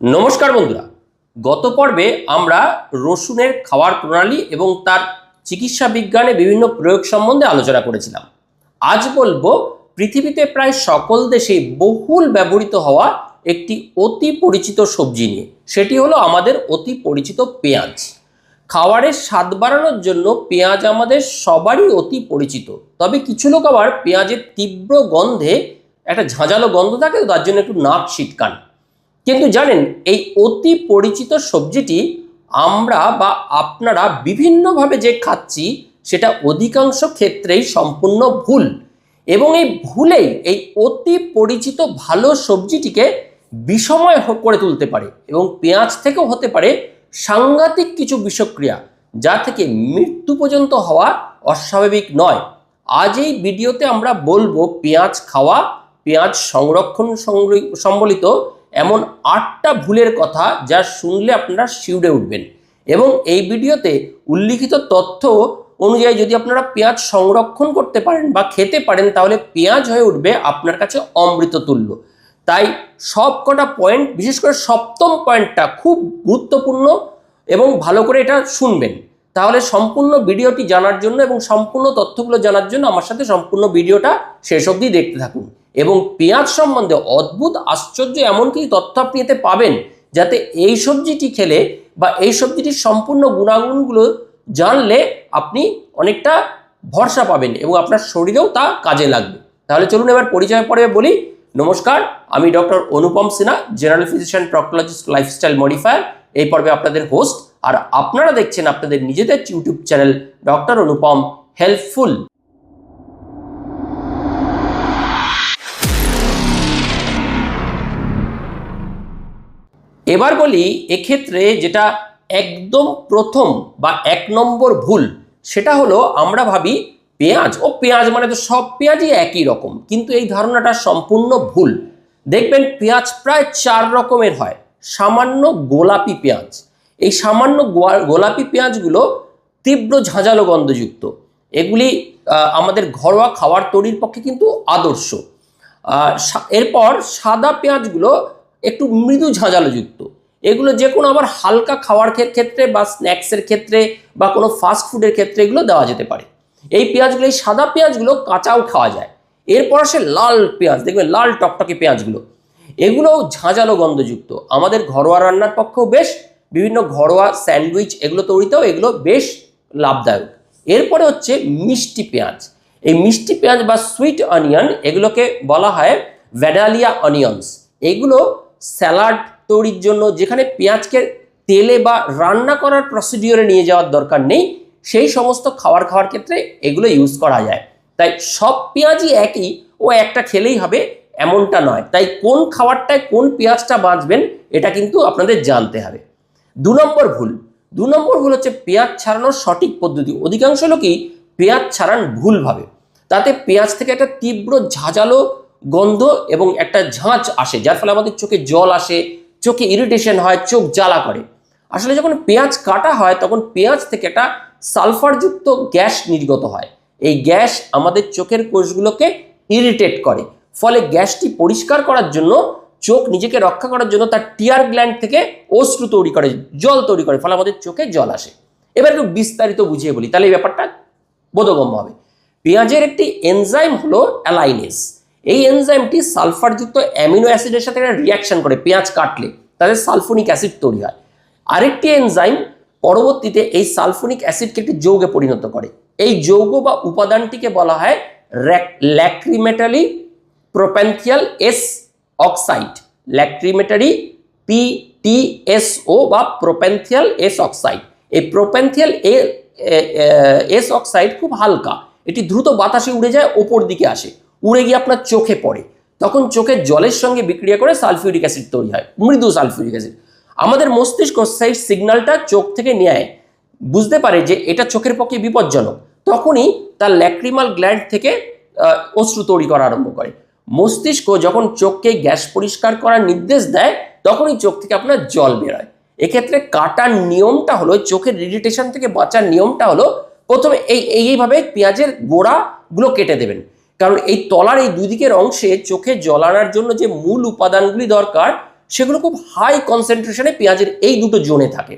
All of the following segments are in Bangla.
নমস্কার বন্ধুরা। গত পর্বে আমরা রসুনের খাওয়ার প্রণালী এবং তার চিকিৎসা বিজ্ঞানে বিভিন্ন প্রয়োগ সম্বন্ধে আলোচনা করেছিলাম। আজ বলব, পৃথিবীতে প্রায় সকল দেশে বহুল ব্যবহৃত হওয়া একটি অতি পরিচিত সবজি নিয়ে। সেটি হলো আমাদের অতি পরিচিত পেঁয়াজ। খাবারের স্বাদ বাড়ানোর জন্য পেঁয়াজ আমাদের সবারই অতি পরিচিত। তবে কিছু লোক আবার পেঁয়াজের তীব্র গন্ধে একটা ঝাঁঝালো গন্ধ থাকে তার জন্য একটু নাক ছিটকান। কিন্তু জানেন, এই অতি পরিচিত সবজিটি আমরা বা আপনারা বিভিন্নভাবে যে খাচ্ছি, সেটা অধিকাংশ ক্ষেত্রেই সম্পূর্ণ ভুল। এবং এই ভুলেই এই অতি পরিচিত ভালো সবজিটিকে বিষময় করে তুলতে পারে এবং পেঁয়াজ থেকেও হতে পারে সাংঘাতিক কিছু বিষক্রিয়া, যা থেকে মৃত্যু পর্যন্ত হওয়া অস্বাভাবিক নয়। আজ এই ভিডিওতে আমরা বলব, পেঁয়াজ খাওয়া, পেঁয়াজ সংরক্ষণ সম্বলিত এমন আটটা ভুলের কথা যা শুনলে আপনারা শিউরে উঠবেন। এবং এই ভিডিওতে উল্লিখিত তথ্য অনুযায়ী যদি আপনারা পেঁয়াজ সংরক্ষণ করতে পারেন বা খেতে পারেন, তাহলে পেঁয়াজ হয়ে উঠবে আপনার কাছে অমৃত তুল্য। তাই সব কটা পয়েন্ট, বিশেষ করে সপ্তম পয়েন্টটা খুব গুরুত্বপূর্ণ এবং ভালো করে এটা শুনবেন। তাহলে সম্পূর্ণ ভিডিওটি জানার জন্য এবং সম্পূর্ণ তথ্যগুলো জানার জন্য আমার সাথে সম্পূর্ণ ভিডিওটা শেষ অবধি দেখতে থাকুন। এবং পেঁয়াজ সম্বন্ধে অদ্ভুত আশ্চর্য এমন কিছু তথ্য আপনি এতে পাবেন, যাতে এই সবজিটি খেলে বা এই সবজিটির সম্পূর্ণ গুণাগুণগুলো জানলে আপনি অনেকটা ভরসা পাবেন এবং আপনার শরীরেও তা কাজে লাগবে। তাহলে চলুন এবার পরিচয় পরে বলি। নমস্কার, আমি doctor Anupam Sinha, general physician proctologist lifestyle modifier. এই পর্বে আপনাদের হোস্ট, আর আপনারা দেখছেন আপনাদের নিজেদের YouTube channel doctor Anupam helpful. এবার বলি, এক্ষেত্রে যেটা একদম প্রথম বা এক নম্বর ভুল, সেটা হলো আমরা ভাবি পেঁয়াজ। ও পেঁয়াজ মানে তো সব পেঁয়াজই একই রকম, কিন্তু এই ধারণাটা সম্পূর্ণ ভুল। দেখবেন পেঁয়াজ প্রায় চার রকমের হয়, সামান্য গোলাপি পেঁয়াজ। এই সামান্য গোলাপি পেঁয়াজগুলো তীব্র ঝাঁঝালো গন্ধযুক্ত। এগুলি আমাদের ঘরোয়া খাবার তৈরির পক্ষে কিন্তু আদর্শ। এরপর সাদা পেঁয়াজগুলো একটু মৃদু ঝাঁঝালোযুক্ত। এগুলো যে কোনো আবার হালকা খাওয়ার ক্ষেত্রে বা স্ন্যাক্সের ক্ষেত্রে বা কোনো ফাস্ট ফুডের ক্ষেত্রে এগুলো দেওয়া যেতে পারে। এই পেঁয়াজগুলো, এই সাদা পেঁয়াজগুলো কাঁচাও খাওয়া যায়। এরপর আসে লাল পেঁয়াজ, দেখবেন লাল টকটকে পেঁয়াজগুলো। এগুলোও ঝাঁঝালো গন্ধযুক্ত। আমাদের ঘরোয়া রান্নার পক্ষেও বেশ, বিভিন্ন ঘরোয়া স্যান্ডউইচ এগুলো তৈরিতেও এগুলো বেশ লাভদায়ক। এরপরে হচ্ছে মিষ্টি পেঁয়াজ। এই মিষ্টি পেঁয়াজ বা সুইট অনিয়ন এগুলোকে বলা হয় ভ্যাডালিয়া অনিয়ন্স এগুলো স্যালাড তৈরির জন্য যেখানে পেঁয়াজকে তেলে বা রান্না করার প্রসিডিওরে নিয়ে যাওয়ার দরকার নেই, সেই সমস্ত খাবার খাওয়ার ক্ষেত্রে এগুলো ইউজ করা যায়। তাই সব পেঁয়াজই একই, ও একটা খেলেই হবে, এমনটা নয়। তাই কোন খাবারটায় কোন পেঁয়াজটা বাঁচবেন, এটা কিন্তু আপনাদের জানতে হবে। দু নম্বর ভুল। দু নম্বর ভুল হচ্ছে পেঁয়াজ ছাড়ানোর সঠিক পদ্ধতি। অধিকাংশ লোকই পেঁয়াজ ছাড়ান ভুলভাবে। তাতে পেঁয়াজ থেকে একটা তীব্র ঝাঁঝালো গন্ধ এবং একটা ঝাঁঝ আসে, যার ফলে আমাদের চোখে জল আসে, চোখে ইরিটেশন হয়, চোখ জ্বালা করে। আসলে যখন পেঁয়াজ কাটা হয়, তখন পেঁয়াজ থেকে একটা সালফারযুক্ত গ্যাস নির্গত হয়। এই গ্যাস আমাদের চোখের কোষগুলোকে ইরিটেট করে। ফলে গ্যাসটি পরিষ্কার করার জন্য, চোখ নিজেকে রক্ষা করার জন্য তার টিয়ার গ্ল্যান্ড থেকে অশ্রু তৈরি করে, জল তৈরি করে, ফলে আমাদের চোখে জল আসে। এবার একটু বিস্তারিত বুঝিয়ে বলি, তাহলে এই ব্যাপারটা বোধগম্য হবে। পেঁয়াজের একটি এনজাইম হলো অ্যালাইনেস। এই এনজাইমটি সালফারযুক্ত অ্যামিনো অ্যাসিডের সাথে একটা রিয়াকশন করে, পেঁয়াজ কাটলে, তাদের সালফোনিক অ্যাসিড তৈরি হয়। আরেকটি এনজাইম পরবর্তীতে এই সালফোনিক অ্যাসিডকে একটি যৌগে পরিণত করে। এই যৌগ বা উপাদানটিকে বলা হয় ল্যাক্রিমেটালি প্রোপ্যান্থিয়াল এস অক্সাইড ল্যাক্রিমেটারি পিটিএসও বা প্রোপ্যান্থিয়াল এস অক্সাইড এই প্রোপ্যান্থিয়াল এ এস অক্সাইড খুব হালকা। এটি দ্রুত বাতাসে উড়ে যায়, ওপর দিকে আসে। উড়ে গিয়ে আপনার চোখে পড়ে। তখন চোখের জলের সঙ্গে বিক্রিয়া করে সালফিউরিক অ্যাসিড তৈরি হয়, মৃদু সালফিউরিক অ্যাসিড। আমাদের মস্তিষ্ক সেই সিগন্যালটা চোখ থেকে নেয়, বুঝতে পারে যে এটা চোখের পক্ষে বিপজ্জনক। তখনই তার ল্যাক্রিমাল গ্ল্যান্ড থেকে অশ্রু তৈরি করা আরম্ভ করে। মস্তিষ্ক যখন চোখকে গ্যাস পরিষ্কার করার নির্দেশ দেয়, তখনই চোখ থেকে আপনার জল বেরোয়। এক্ষেত্রে কাটার নিয়মটা হলো, চোখের ইরিটেশন থেকে বাঁচার নিয়মটা হলো, প্রথমে এই- এইভাবে পেঁয়াজের গোড়াগুলো কেটে দেবেন। কারণ এই তলার এই দুই দিকের অংশে চোখে জল আনার জন্য যে মূল উপাদানগুলি দরকার, সেগুলো খুব হাই কনসেন্ট্রেশনে পেঁয়াজের এই দুটো জোনে থাকে।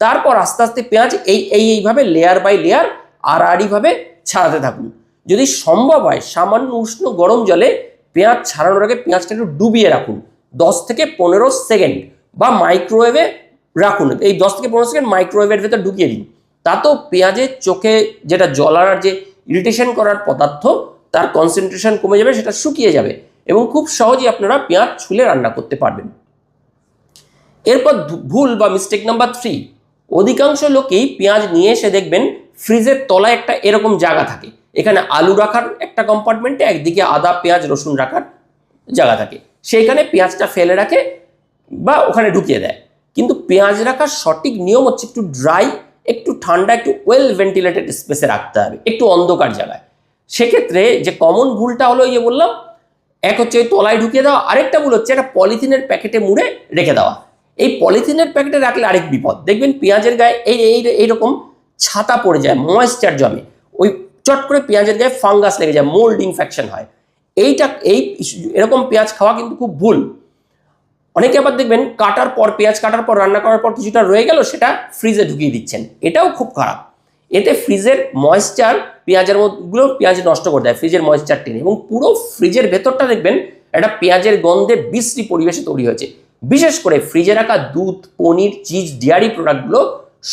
তারপর আস্তে আস্তে পেঁয়াজ এই এই, এইভাবে লেয়ার বাই লেয়ার আড়াআড়িভাবে ছাড়াতে থাকুন। যদি সম্ভব হয়, সামান্য উষ্ণ গরম জলে পেঁয়াজ ছাড়ানোর আগে পেঁয়াজটা একটু ডুবিয়ে রাখুন। দশ থেকে পনেরো সেকেন্ড বা মাইক্রোওয়েভে রাখুন। এই দশ থেকে পনেরো সেকেন্ড মাইক্রোওয়েভের ভেতর ঢুকিয়ে দিন। তাতেও পেঁয়াজের চোখে যেটা জলার যে ইরিটেশন করার পদার্থ তার কনসেন্ট্রেশন কমে যাবে, সেটা শুকিয়ে যাবে এবং খুব সহজেই আপনারা পেঁয়াজ ছুলে রান্না করতে পারবেন। এরপর ভুল বা মিস্টেক নাম্বার থ্রি অধিকাংশ লোকেই পেঁয়াজ নিয়ে এসে দেখবেন ফ্রিজের তলায় একটা এরকম জায়গা থাকে। এখানে আলু রাখার একটা কম্পার্টমেন্টে একদিকে আদা, পেঁয়াজ, রসুন রাখার জায়গা থাকে। সেইখানে পেঁয়াজটা ফেলে রাখে বা ওখানে ঢুকিয়ে দেয়। কিন্তু পেঁয়াজ রাখার সঠিক নিয়ম হচ্ছে একটু ড্রাই একটু ঠান্ডা, একটু ওয়েল ভেন্টিলেটেড স্পেসে রাখতে হবে। একটু অন্ধকার জায়গায়। সেক্ষেত্রে যে কমন ভুলটা হলো এই যে বললাম, এক হচ্ছে ওই তলায় ঢুকিয়ে দেওয়া, আরেকটা ভুল হচ্ছে একটা পলিথিনের প্যাকেটে মুড়ে রেখে দেওয়া। এই পলিথিনের প্যাকেটে রাখলে আরেক বিপদ। দেখবেন পেঁয়াজের গায়ে এই এই এইরকম ছাতা পড়ে যায় ময়েশ্চার জমে। ওই চট করে পেঁয়াজের গায়ে ফাঙ্গাস লেগে যায় মোল্ড ইনফেকশন হয়। এইটা এই এরকম পেঁয়াজ খাওয়া কিন্তু খুব ভুল। অনেকে আবার দেখবেন কাটার পর, পেঁয়াজ কাটার পর, রান্না করার পর কিছুটা রয়ে গেল, সেটা ফ্রিজে ঢুকিয়ে দিচ্ছেন। এটাও খুব খারাপ। এতে ফ্রিজের ময়েশ্চার পেঁয়াজের মধ্যগুলো পেঁয়াজ নষ্ট করে দেয়, ফ্রিজের ময়েশ্চার টেনে। এবং পুরো ফ্রিজের ভেতরটা দেখবেন, একটা পেঁয়াজের গন্ধে বিশ্রী পরিবেশে তৈরি হয়েছে। বিশেষ করে ফ্রিজে রাখা দুধ, পনির, চিজ, ডেয়ারি প্রোডাক্টগুলো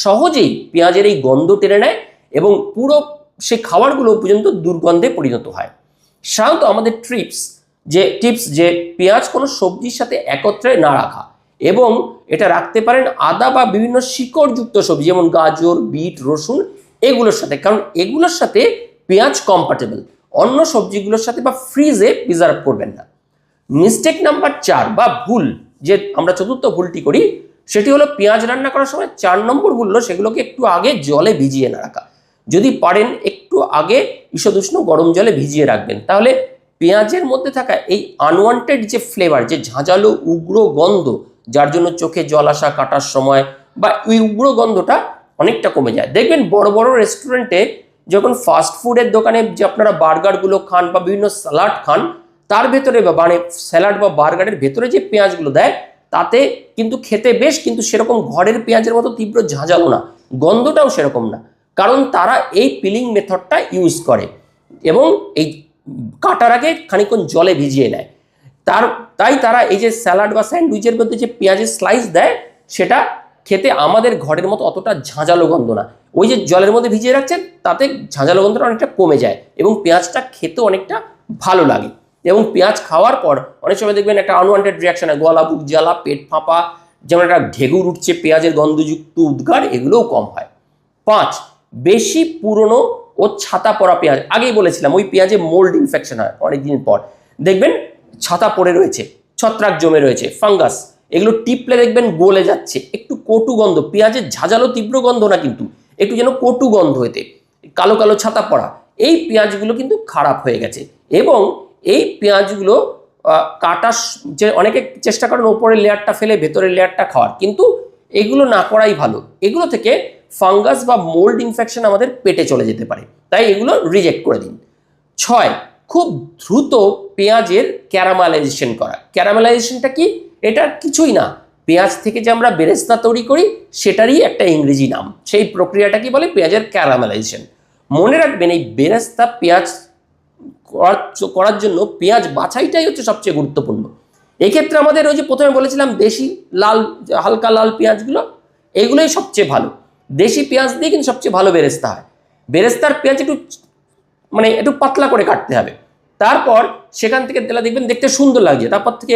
সহজেই পেঁয়াজের এই গন্ধ টেনে নেয় এবং পুরো সেই খাবারগুলো পর্যন্ত দুর্গন্ধে পরিণত হয়। সাধারণত আমাদের ট্রিপস যে টিপস যে পেঁয়াজ কোনো সবজির সাথে একত্রে না রাখা এবং এটা রাখতে পারেন আদা বা বিভিন্ন শিকড়যুক্ত সবজি, যেমন গাজর, বিট, রসুন এগুলোর সাথে, কারণ এগুলোর সাথে পেঁয়াজ কম্পার্টেবল অন্য সবজিগুলোর সাথে বা ফ্রিজে প্রিজার্ভ করবেন না। মিস্টেক নাম্বার চার বা ভুল, যে আমরা চতুর্থ ভুলটি করি, সেটি হলো পেঁয়াজ রান্না করার সময় চার নম্বর ভুল হলো সেগুলোকে একটু আগে জলে ভিজিয়ে না রাখা। যদি পারেন একটু আগে ঈষদুষ্ণ গরম জলে ভিজিয়ে রাখবেন। তাহলে পেঁয়াজের মধ্যে থাকা এই আনওয়ান্টেড যে ফ্লেভার যে ঝাঁঝালো উগ্র গন্ধ, যার জন্য চোখে জল আসা কাটার সময় বা ওই উগ্র গন্ধটা অনেকটা কমে যায়। দেখবেন বড় বড় রেস্টুরেন্টে যখন ফাস্ট ফুডের দোকানে যে আপনারা বার্গারগুলো খান বা বিভিন্ন স্যালাড খান, তার ভেতরে বা মানে স্যালাড বা বার্গারের ভেতরে যে পেঁয়াজগুলো দেয়, তাতে কিন্তু খেতে বেশ কিন্তু সেরকম ঘরের পেঁয়াজের মতো তীব্র ঝাঁঝালো না। গন্ধটাও সেরকম না। কারণ তারা এই পিলিং মেথডটা ইউজ করে এবং এই কাটার আগে খানিকক্ষণ জলে ভিজিয়ে নেয়। তার, তাই তারা এই যে স্যালাড বা স্যান্ডউইচের মধ্যে যে পেঁয়াজের স্লাইস দেয়, সেটা খেতে আমাদের ঘরের মতো অতটা ঝাঁঝালো গন্ধ না। ওই যে জলের মধ্যে ভিজিয়ে রাখছেন, তাতে ঝাঁঝালো গন্ধটা অনেকটা কমে যায় এবং পেঁয়াজটা খেতে অনেকটা ভালো লাগে। এবং পেঁয়াজ খাওয়ার পর অনেক সময় দেখবেন একটা আনওয়ান্টেড রিয়াকশন হয়, গলা বুক জ্বালা, পেট ফাঁপা, যেমন একটা ঢেগুর উঠছে, পেঁয়াজের গন্ধযুক্ত উদ্গার, এগুলোও কম হয়। পাঁচ, বেশি পুরনো ও ছাতা পরা পেঁয়াজ। আগেই বলেছিলাম, ওই পেঁয়াজে মোল্ড ইনফেকশন হয় অনেকদিন পর। দেখবেন ছাতা পড়ে রয়েছে, ছত্রাক জমে রয়েছে ফাঙ্গাস এগুলো টিপলে দেখবেন গলে যাচ্ছে। একটু কটু গন্ধ, পেঁয়াজের ঝাঁঝালো তীব্র গন্ধ না কিন্তু, একটু যেন কটু গন্ধ হতে কালো কালো ছাতা পড়া। এই পেঁয়াজগুলো কিন্তু খারাপ হয়ে গেছে এবং এই পেঁয়াজগুলো কাটা যে অনেকে চেষ্টা করেন ওপরের লেয়ারটা ফেলে ভেতরের লেয়ারটা খাওয়ার, কিন্তু এগুলো না করাই ভালো। এগুলো থেকে ফাঙ্গাস বা মোল্ড ইনফেকশন আমাদের পেটে চলে যেতে পারে। তাই এগুলো রিজেক্ট করে দিন। ছয়, খুব দ্রুত পেঁয়াজের ক্যারামালাইজেশন করা। ক্যারামেলাইজেশনটা কি? এটা কিছুই না। পেঁয়াজ থেকে যে আমরা বেরেস্তা তৈরি করি, সেটারই একটা ইংরেজি নাম। সেই প্রক্রিয়াটা কি বলে? পেঁয়াজের ক্যারামেলাইজেশন মনে রাখবেন, এই বেরেস্তা পেঁয়াজ করার জন্য পেঁয়াজ বাছাইটাই হচ্ছে সবচেয়ে গুরুত্বপূর্ণ। এক্ষেত্রে আমাদের ওই যে প্রথমে বলেছিলাম, দেশি লাল, হালকা লাল পেঁয়াজগুলো, এগুলোই সবচেয়ে ভালো। দেশি পেঁয়াজ দিয়ে কিন্তু সবচেয়ে ভালো বেরেস্তা হয়। বেরেস্তার পেঁয়াজ একটু মানে একটু পাতলা করে কাটতে হবে। তারপর সেখান থেকে তেলা দেখবেন দেখতে সুন্দর লাগছে। তারপর থেকে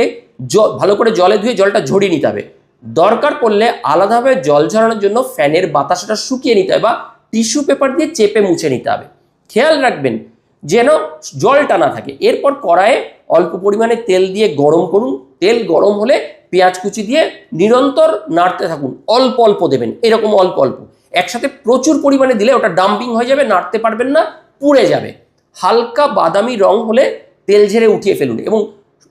ভালো করে জলে ধুয়ে জলটা ঝরিয়ে নিতে হবে। দরকার পড়লে আলাদাভাবে জল ঝরানোর জন্য ফ্যানের বাতাসটা শুকিয়ে নিতে হবে বা টিস্যু পেপার দিয়ে চেপে মুছে নিতে হবে। খেয়াল রাখবেন যেন জলটা না থাকে। এরপর কড়াইয়ে অল্প পরিমাণে তেল দিয়ে গরম করুন। তেল গরম হলে পেঁয়াজ কুচি দিয়ে নিরন্তর নাড়তে থাকুন। অল্প অল্প দেবেন, এরকম অল্প অল্প। একসাথে প্রচুর পরিমাণে দিলে ওটা ডাম্পিং হয়ে যাবে, নাড়তে পারবেন না, পুড়ে যাবে। হালকা বাদামি রং হলে তেল ঝেড়ে উঠিয়ে ফেলুন এবং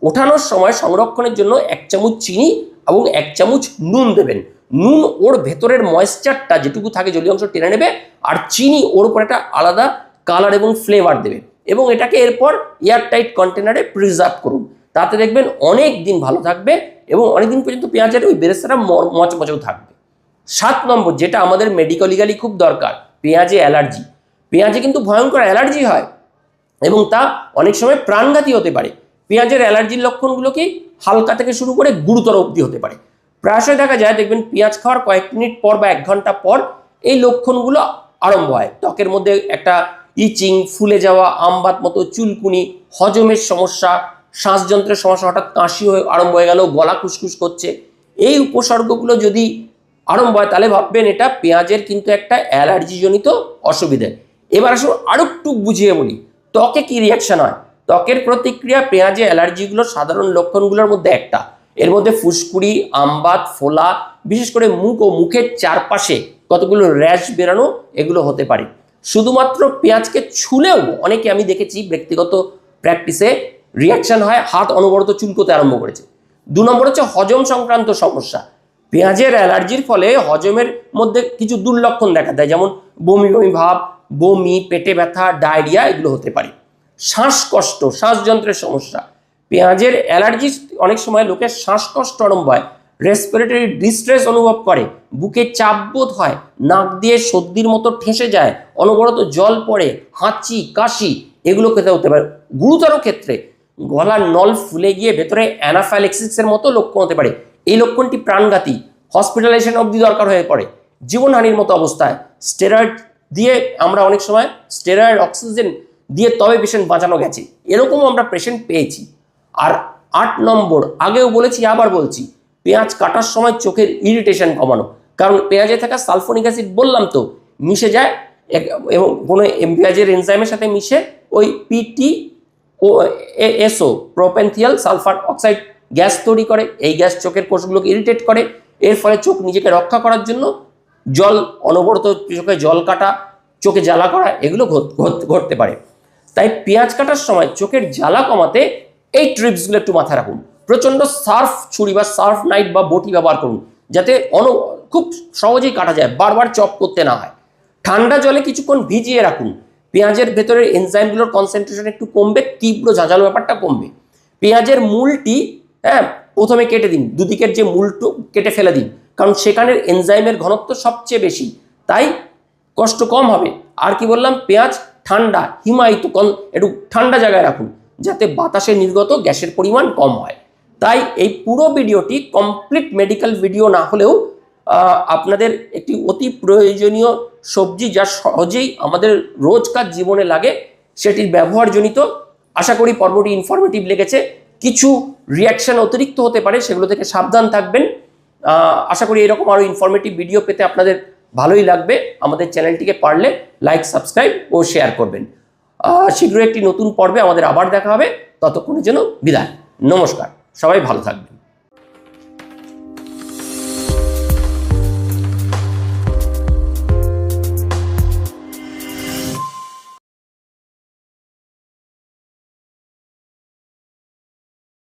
ওঠানোর সময় সংরক্ষণের জন্য এক চামচ চিনি এবং এক চামচ নুন দেবেন। নুন ওর ভেতরের ময়েশ্চারটা যেটুকু থাকে জলীয় অংশ টেনে নেবে আর চিনি ওর উপর একটা আলাদা কালার এবং ফ্লেভার দেবে এবং এটাকে এরপর এয়ারটাইট কন্টেনারে প্রিজার্ভ করুন। তাতে দেখবেন অনেক দিন ভালো থাকবে এবং অনেকদিন পর্যন্ত পেঁয়াজের ওই বেরেস্তাটা মচমচেও থাকবে। সাত নম্বর, যেটা আমাদের মেডিকেলিগালি খুব দরকার, পেঁয়াজে অ্যালার্জি। পেঁয়াজে কিন্তু ভয়ঙ্কর অ্যালার্জি হয়। এবং তা অনেক সময় প্রাণঘাতী হতে পারে। পেঁয়াজের অ্যালার্জির লক্ষণগুলো কি হালকা থেকে শুরু করে গুরুতর অবধি হতে পারে। প্রায়শই দেখা যায়, দেখবেন পেঁয়াজ খাওয়ার কয়েক মিনিট পর বা এক ঘণ্টা পর এই লক্ষণগুলো আরম্ভ হয়। ত্বকের মধ্যে একটা ইচিং, ফুলে যাওয়া, আমবাত মতো চুলকুনি, হজমের সমস্যা, শ্বাসযন্ত্রের সমস্যা হঠাৎ কাশি হয়ে আরম্ভ হয়ে গেল, গলা খুসখুস করছে। এই উপসর্গগুলো যদি আরম্ভ হয়, তাহলে ভাববেন এটা পেঁয়াজের কিন্তু একটা অ্যালার্জিজনিত অসুবিধে। এবার আসুন আরও একটু বুঝিয়ে বলি। ত্বকে কি রিয়াকশন হয়? ত্বকের প্রতিক্রিয়া পেঁয়াজে অ্যালার্জিগুলো সাধারণ লক্ষণগুলোর মধ্যে একটা। এর মধ্যে ফুসকুড়ি, আমবাত, ফোলা, বিশেষ করে মুখ ও মুখের চারপাশে কতগুলো র্যাশ বেরানো এগুলো হতে পারে। শুধুমাত্র পেঁয়াজকে ছুলেও অনেকে আমি দেখেছি ব্যক্তিগত প্র্যাকটিসে রিয়াকশন হয়, হাত অনবরত চুলকোতে আরম্ভ করেছে। দু নম্বর হচ্ছে হজম সংক্রান্ত সমস্যা। পেঁয়াজের অ্যালার্জির ফলে হজমের মধ্যে কিছু দুর্লক্ষণ দেখা দেয়, যেমন বমি বমি ভাব বমি, পেটে ব্যথা, ডায়রিয়া এগুলো হতে পারে। শ্বাসকষ্ট, শ্বাসযন্ত্রের সমস্যা। পেঁয়াজের অ্যালার্জি অনেক সময় লোকের শ্বাসকষ্ট আরম্ভ হয় রেসপিরেটরি ডিস্ট্রেস অনুভব করে, বুকে চাপ বোধ হয়, নাক দিয়ে সর্দির মতো ঠেসে যায়, অনবরত জল পড়ে, হাঁচি, কাশি এগুলো খেতে হতে পারে। গুরুতর ক্ষেত্রে গলার নল ফুলে গিয়ে ভেতরে অ্যানাফাইলেক্সিসের মতো লক্ষণ হতে পারে। এই লক্ষণটি প্রাণঘাতী হসপিটালাইজেশন অবধি দরকার হয়ে পড়ে। জীবনহানির মতো অবস্থায় স্টেরয়েড দিয়ে আমরা অনেক সময় স্টেরয়েড অক্সিজেন দিয়ে তবে পেশেন্ট বাঁচানো গেছে। এরকমও আমরা পেশেন্ট পেয়েছি। আর আট নম্বর, আগেও বলেছি, আবার বলছি, পেঁয়াজ কাটার সময় চোখের ইরিটেশন কমানো। কারণ পেঁয়াজে থাকা সালফোনিক অ্যাসিড বললাম তো, মিশে যায় এবং কোনো পেঁয়াজের এনজাইমের সাথে মিশে ওই পিটি ও এসও প্রোপেন্থিয়াল সালফার অক্সাইড গ্যাস তৈরি করে। এই গ্যাস চোখের কোষগুলোকে ইরিটেট করে। এর ফলে চোখ নিজেকে রক্ষা করার জন্য জল অনবরত চোখে জল কাটা, চোখে জ্বালা করা, এগুলো ঘট- ঘট- ঘটতে পারে। তাই পেঁয়াজ কাটার সময় চোখের জ্বালা কমাতে এই ট্রিপসগুলো একটু মাথায় রাখুন। প্রচণ্ড সার্ফ ছুরি বা সার্ফ নাইট বা বটি ব্যবহার করুন, যাতে অন, খুব সহজেই কাটা যায়, বারবার চপ করতে না হয়। ঠান্ডা জলে কিছুক্ষণ ভিজিয়ে রাখুন। পেঁয়াজের ভেতরের এনজাইমগুলোর কনসেন্ট্রেশন একটু কমবে, তীব্র ঝাঁঝালো ব্যাপারটা কমবে। পেঁয়াজের মূলটি হ্যাঁ প্রথমে কেটে দিন, দুদিকের যে মূলটো কেটে ফেলে দিন। কারণ সেখানের এনজাইমের ঘনত্ব সবচেয়ে বেশি। তাই কষ্ট কম হবে। আর কি বললাম? পেঁয়াজ, ঠান্ডা, হিমায়িত, কন একটু ঠান্ডা জায়গায় রাখুন, যাতে বাতাসে নির্গত গ্যাসের পরিমাণ কম হয়। তাই এই পুরো ভিডিওটি কমপ্লিট মেডিকেল ভিডিও না হলেও আপনাদের একটি অতি প্রয়োজনীয় সবজি যা সহজেই আমাদের রোজকার জীবনে লাগে সেটির ব্যবহারজনিত। আশা করি পর্বটি ইনফরমেটিভ লেগেছে। কিছু রিয়াকশান অতিরিক্ত হতে পারে, সেগুলো থেকে সাবধান থাকবেন। আশা করি এরকম আরও ইনফরমেটিভ ভিডিও পেতে আপনাদের ভালোই লাগবে। আমাদের চ্যানেলটিকে পারলে লাইক সাবস্ক্রাইব ও শেয়ার করবেন। শীঘ্রই একটি নতুন পর্বে আমাদের আবার দেখা হবে। ততক্ষণের জন্য বিদায়। নমস্কার। সবাই ভালো থাকবেন।